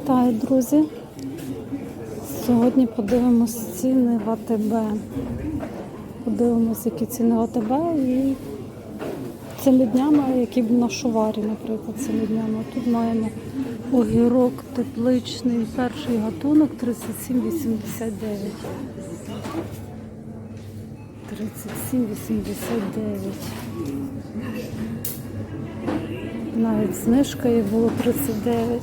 Вітаю, друзі! Сьогодні подивимось ціни в АТБ. Подивимось, які ціни в АТБ і цими днями, які б на шуварі, наприклад, цими днями. Тут маємо огірок тепличний, перший гатунок 37,89. 37,89. Навіть знижка є було 39,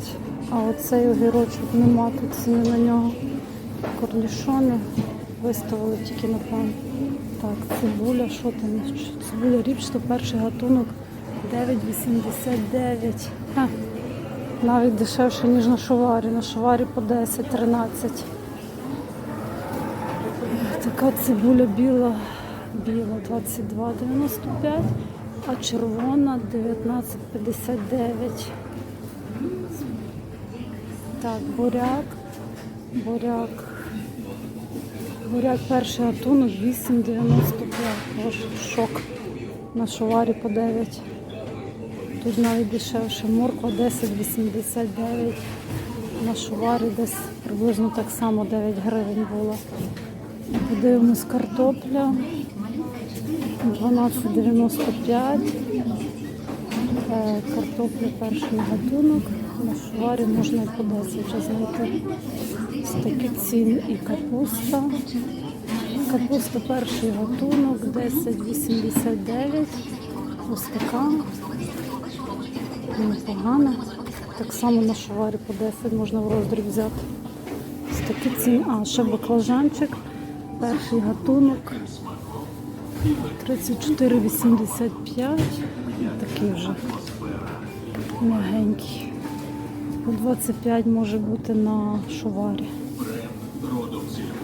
а оцей огірочок нема тут ціни на нього. Корнішони виставили тільки напевно. Так, цибуля, що там? Цибуля ріпчато, перший гатунок 9,89. Навіть дешевше, ніж на шоварі. На шоварі по 10-13. Така цибуля біла, біла 22,95, а червона 19,59. Так, буряк, буряк. Буряк перший гатунок 8,95. Шок. На шоварі по 9. Тут навіть дешевше. Морква 10,89. На шуварі десь приблизно так само 9 гривень було. Подивимось картопля 12,95. Е, Картопля перший гатунок. На шуварі можна і по 10 вже знайти. Такі ціни і капуста. Капуста перший гатунок 10,89. Ось така. Непогано. Так само на шуварі по 10 можна в роздріб взяти. Ось такі ціни. А, ще баклажанчик. Перший гатунок. 34,85. Такий вже м'ягенький. По 25 може бути на шуварі.